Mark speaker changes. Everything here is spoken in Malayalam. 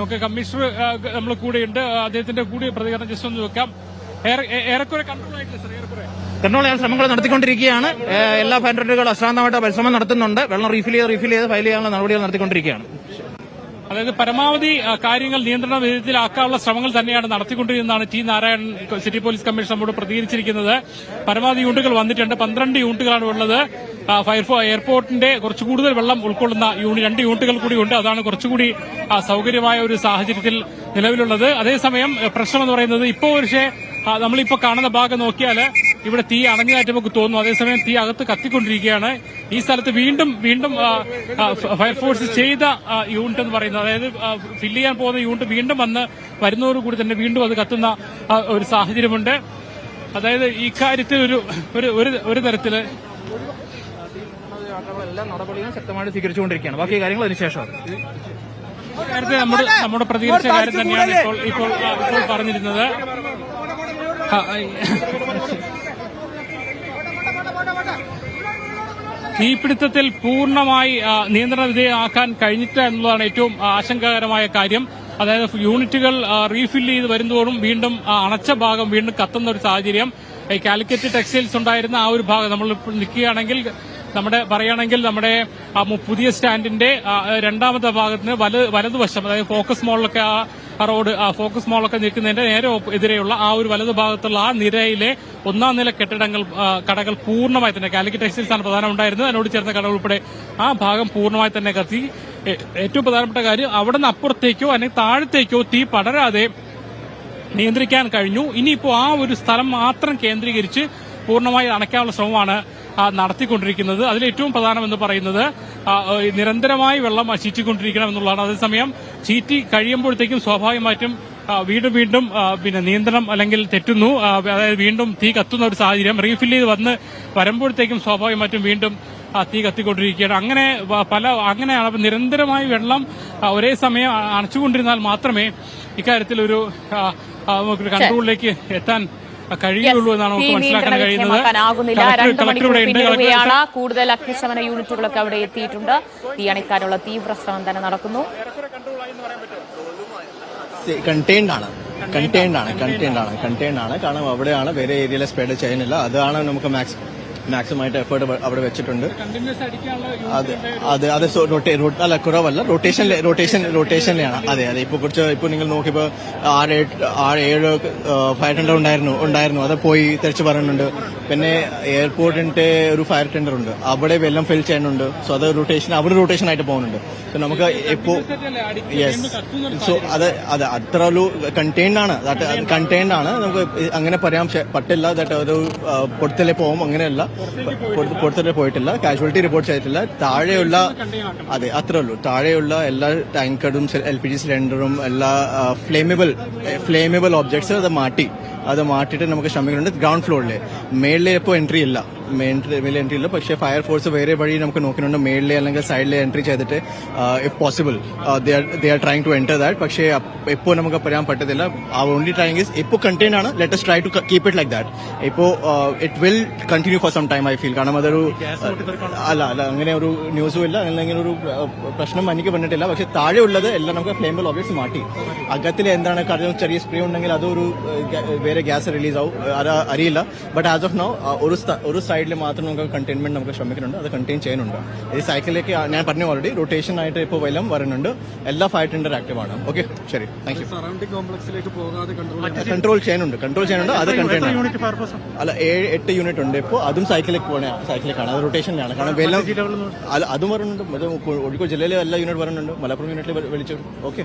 Speaker 1: നമുക്ക് കമ്മീഷണർ നമ്മൾ കൂടെയുണ്ട്. അദ്ദേഹത്തിന്റെ കൂടി പ്രതികരണം ജസ്റ്റ് ഒന്ന് വെക്കാം ഏറെക്കുറെ കൺട്രോൾ ആയിട്ടില്ല സാർ ഏറെക്കുറെ.
Speaker 2: കൺട്രോൾ ചെയ്യാൻ ശ്രമങ്ങൾ നടത്തിക്കൊണ്ടിരിക്കുകയാണ്. എല്ലാ ഫാൻഡ്രഡുകളും അശ്രാന്തമായിട്ട് പരിശ്രമം നടത്തുന്നുണ്ട്. വെള്ളം റീഫിൽ ചെയ്ത് റീഫിൽ ചെയ്ത് ഫയൽ ചെയ്യാനുള്ള നടപടികൾ നടത്തിക്കൊണ്ടിരിക്കുകയാണ്.
Speaker 1: അതായത് പരമാവധി കാര്യങ്ങൾ നിയന്ത്രണ വിധത്തിലാക്കാനുള്ള ശ്രമങ്ങൾ തന്നെയാണ് നടത്തിക്കൊണ്ടിരുന്നതാണ് T Narayanan city police commissioner നമ്മോട് പ്രതികരിച്ചിരിക്കുന്നത്. പരമാവധി യൂണിറ്റുകൾ വന്നിട്ടുണ്ട്. പന്ത്രണ്ട് യൂണിറ്റുകളാണ് ഉള്ളത്. ഫയർഫോ എയർപോർട്ടിന്റെ കുറച്ചു കൂടുതൽ വെള്ളം ഉൾക്കൊള്ളുന്ന രണ്ട് യൂണിറ്റുകൾ കൂടി ഉണ്ട്. അതാണ് കുറച്ചുകൂടി സൗകര്യമായ ഒരു സാഹചര്യത്തിൽ നിലവിലുള്ളത്. അതേസമയം പ്രശ്നം എന്ന് പറയുന്നത് ഇപ്പോൾ പക്ഷേ നമ്മളിപ്പോൾ നമ്മളിപ്പോ കാണുന്ന ഭാഗം നോക്കിയാൽ ഇവിടെ തീ അണഞ്ഞതായിട്ട് നമുക്ക് തോന്നുന്നു. അതേസമയം തീ അകത്ത് കത്തിക്കൊണ്ടിരിക്കുകയാണ്. ഈ സ്ഥലത്ത് വീണ്ടും വീണ്ടും ഫയർഫോഴ്സ് ചെയ്ത യൂണിറ്റ് എന്ന് പറയുന്നത് അതായത് ഫില്ല് ചെയ്യാൻ പോകുന്ന യൂണിറ്റ് വീണ്ടും വന്ന് വരുന്നതോടുകൂടി തന്നെ വീണ്ടും അത് കത്തുന്ന ഒരു സാഹചര്യമുണ്ട്. അതായത് ഇക്കാര്യത്തിൽ ഒരു ഒരു ഒരു- ഒരു തരത്തിൽ
Speaker 2: എല്ലാ നടപടികളും ശക്തമായിട്ട് സ്വീകരിച്ചുകൊണ്ടിരിക്കുകയാണ്. ബാക്കി കാര്യങ്ങൾ അതിനുശേഷം
Speaker 1: നേരത്തെ നമ്മുടെ നമ്മുടെ പ്രതികരിച്ച കാര്യം തന്നെയാണ് ഇപ്പോൾ ഇപ്പോൾ പറഞ്ഞിരുന്നത്. തീപിടുത്തത്തിൽ പൂർണമായി നിയന്ത്രണ വിധേയമാക്കാൻ കഴിഞ്ഞിട്ട് എന്നുള്ളതാണ് ഏറ്റവും ആശങ്കാകരമായ കാര്യം. അതായത് യൂണിറ്റുകൾ റീഫില്ല് ചെയ്ത് വരുന്നതോടും വീണ്ടും അണച്ച ഭാഗം വീണ്ടും കത്തുന്ന ഒരു സാഹചര്യം. കാലിക്കറ്റ് ടെക്സ്റ്റൈൽസ് ഉണ്ടായിരുന്ന ആ ഒരു ഭാഗം നമ്മൾ ഇപ്പോൾ നിൽക്കുകയാണെങ്കിൽ നമ്മുടെ പറയുകയാണെങ്കിൽ നമ്മുടെ പുതിയ സ്റ്റാൻഡിന്റെ രണ്ടാമത്തെ ഭാഗത്തിന് വല വലതുവശം അതായത് ഫോക്കസ് മോളിലൊക്കെ ആ റോഡ് ആ ഫോക്കസ് മോളൊക്കെ നിൽക്കുന്നതിന്റെ നേരെ എതിരെയുള്ള ആ ഒരു വലതു ഭാഗത്തുള്ള ആ നിരയിലെ ഒന്നാം നില കെട്ടിടങ്ങൾ കടകൾ പൂർണമായി തന്നെ കാലിക്കറ്റ് ടെക്സ്റ്റൈൽസ് ആണ് പ്രധാനം ഉണ്ടായിരുന്നത് അതിനോട് ചേർന്ന കടകൾ ഉൾപ്പെടെ ആ ഭാഗം പൂർണമായി തന്നെ കത്തി. ഏറ്റവും പ്രധാനപ്പെട്ട കാര്യം അവിടെ നിന്ന് അപ്പുറത്തേക്കോ അല്ലെങ്കിൽ താഴത്തേക്കോ തീ പടരാതെ നിയന്ത്രിക്കാൻ കഴിഞ്ഞു. ഇനിയിപ്പോ ആ ഒരു സ്ഥലം മാത്രം കേന്ദ്രീകരിച്ച് പൂർണമായി അണയ്ക്കാനുള്ള ശ്രമമാണ് നടത്തിക്കൊണ്ടിരിക്കുന്നത്. അതിൽ ഏറ്റവും പ്രധാനമെന്ന് പറയുന്നത് നിരന്തരമായി വെള്ളം ചീറ്റിക്കൊണ്ടിരിക്കണം എന്നുള്ളതാണ്. അതേസമയം ചീറ്റി കഴിയുമ്പോഴത്തേക്കും സ്വാഭാവികമായിട്ടും വീണ്ടും വീണ്ടും പിന്നെ നിയന്ത്രണം അല്ലെങ്കിൽ തെറ്റുന്നു. അതായത് വീണ്ടും തീ കത്തുന്ന ഒരു സാഹചര്യം റീഫിൽ ചെയ്ത് വന്ന് വരുമ്പോഴത്തേക്കും സ്വാഭാവികമായിട്ടും വീണ്ടും തീ കത്തിക്കൊണ്ടിരിക്കുകയാണ്. അങ്ങനെ പല അങ്ങനെയാണ് അപ്പൊ നിരന്തരമായി വെള്ളം ഒരേ സമയം അണച്ചുകൊണ്ടിരുന്നാൽ മാത്രമേ ഇക്കാര്യത്തിൽ ഒരു കൺട്രോളിലേക്ക് എത്താൻ കഴിയുള്ളൂ എന്നാണ് നമുക്ക് മനസ്സിലാക്കാൻ കഴിയുന്നത്.
Speaker 3: കൂടുതൽ അഗ്നിശമന യൂണിറ്റുകളൊക്കെ അവിടെ എത്തിയിട്ടുണ്ട്. തീ അണിക്കാനുള്ള തീവ്ര ശ്രമം തന്നെ നടക്കുന്നു.
Speaker 4: കണ്ടെയ്ൻഡ് ആണ്. കണ്ടെയ്ൻഡ് ആണ് കണ്ടെയ്ൻഡ് ആണ് കണ്ടെയ്ൻഡ് ആണ്. കാരണം അവിടെയാണ് വേറെ ഏരിയയിലെ സ്പ്രെഡ് ചെയ്യുന്നില്ല. അതാണ് നമുക്ക് മാക്സ് മാക്സിമം ആയിട്ട് എഫേർട്ട് അവിടെ വെച്ചിട്ടുണ്ട്. അതെ അതെ അത് സോ- റൊട്ടേ- അല്ല കുറവല്ല. റൊട്ടേഷൻ റൊട്ടേഷൻ റൊട്ടേഷനിലാണ് അതെ അതെ. ഇപ്പൊ കുറച്ച് ഇപ്പൊ നിങ്ങൾ നോക്കിയപ്പോൾ ആറ് ആറ് ഏഴ് ഫയർ ടെൻഡർ ഉണ്ടായിരുന്നു ഉണ്ടായിരുന്നു. അത് പോയി തിരിച്ചു പറയുന്നുണ്ട്. പിന്നെ എയർപോർട്ടിന്റെ ഒരു ഫയർ ടെൻഡർ ഉണ്ട്. അവിടെ വെള്ളം ഫിൽ ചെയ്യുന്നുണ്ട്. സോ അത് റൊട്ടേഷൻ അവിടെ റൊട്ടേഷൻ ആയിട്ട് പോകുന്നുണ്ട്. സോ നമുക്ക് ഇപ്പോ യെസ് സോ അത് അത് അത്ര ഒരു കണ്ടെയ്ൻഡ് ആണ്. കണ്ടെയ്ൻഡ് ആണ്. നമുക്ക് അങ്ങനെ പറയാൻ പറ്റില്ല ദാറ്റ് ഒരു പൊടുത്തലേ പോകും. അങ്ങനെയല്ല. പൊടുത്തലേ പോയിട്ടില്ല. കാഷ്വാലിറ്റി റിപ്പോർട്ട് ചെയ്തിട്ടില്ല. താഴെയുള്ള അതെ അത്രേ ഉള്ളൂ താഴെയുള്ള എല്ലാ ടാങ്കറും എൽ പി ജി സിലിണ്ടറും എല്ലാ ഫ്ലേമബിൾ ഫ്ലേമബിൾ ഒബ്ജക്ട്സ് അത് മാറ്റി. അത് മാറ്റിയിട്ട് നമുക്ക് ശ്രമിക്കുന്നുണ്ട്. ഗ്രൗണ്ട് ഫ്ലോറിൽ മേളിൽ ഇപ്പോൾ എൻട്രി ഇല്ല. മേളിൽ എൻട്രി ഇല്ല. പക്ഷേ ഫയർ ഫോഴ്സ് വേറെ വഴി നമുക്ക് നോക്കുന്നുണ്ട്. മേളിലെ അല്ലെങ്കിൽ സൈഡിലെ എൻട്രി ചെയ്തിട്ട് if possible they are trying to enter that പക്ഷേ ഇപ്പോൾ നമുക്ക് പറയാൻ പറ്റത്തില്ല. ആ ഓൺലി ട്രൈങ് ഇസ് ഇപ്പോൾ കണ്ടെയ്ൻ ആണ് let's try to keep it like that ഇപ്പോൾ it will continue for some time I feel കാരണം അതൊരു അല്ല അല്ല അങ്ങനെ ഒരു ന്യൂസും ഇല്ല. അല്ലെങ്കിൽ ഒരു പ്രശ്നം എനിക്ക് വന്നിട്ടില്ല. പക്ഷെ താഴെ ഉള്ളത് എല്ലാം നമുക്ക് ഫ്ലെയിമബിൾ ഓബിയസ് മാറ്റി. അകത്തിൽ എന്താണ് കാര്യം ചെറിയ സ്പ്രേ ഉണ്ടെങ്കിൽ അതൊരു വേറെ ഗ്യാസ് റിലീസ് ആവും. അത് അറിയില്ല. ബട്ട് ആസ് ഓഫ് നോ ഒരു ഒരു സൈഡിൽ മാത്രം നമുക്ക് കണ്ടെയ്ൻമെന്റ് നമുക്ക് ശ്രമിക്കുന്നുണ്ട്. അത് കണ്ടെയ്ൻ ചെയ്യുന്നുണ്ട്. ഈ സൈക്കിളിലേക്ക് ഞാൻ പറഞ്ഞു ഓൾറെഡി റൊട്ടേഷൻ ആയിട്ട് ഇപ്പോൾ വെല്ലം വരുന്നുണ്ട്. എല്ലാ ഫയർ ടെൻഡർ ആക്റ്റീവ് ആണ്. ഓക്കെ ശരി. താങ്ക് യു
Speaker 5: സറൗണ്ടിംഗ് കോംപ്ലക്സിലേക്ക് പോകാതെ കൺട്രോൾ
Speaker 4: കൺട്രോൾ ചെയ്യുന്നുണ്ട്. കൺട്രോൾ ചെയ്യുന്നുണ്ട്. അത് കണ്ടെയ്ൻ അല്ല ഏഴ് എട്ട് യൂണിറ്റ് ഉണ്ട് ഇപ്പോൾ അതും സൈക്കിളിലേക്ക് പോകണ സൈക്കിളിലേക്കാണ് അത് റൊട്ടേഷനിലാണ് കാരണം വെല്ലം അല്ല അതും വരുന്നുണ്ട്. കോഴിക്കോട് ജില്ലയിലെ എല്ലാ യൂണിറ്റ് വരുന്നുണ്ട്. മലപ്പുറം യൂണിറ്റിൽ വിളിച്ചു. ഓക്കെ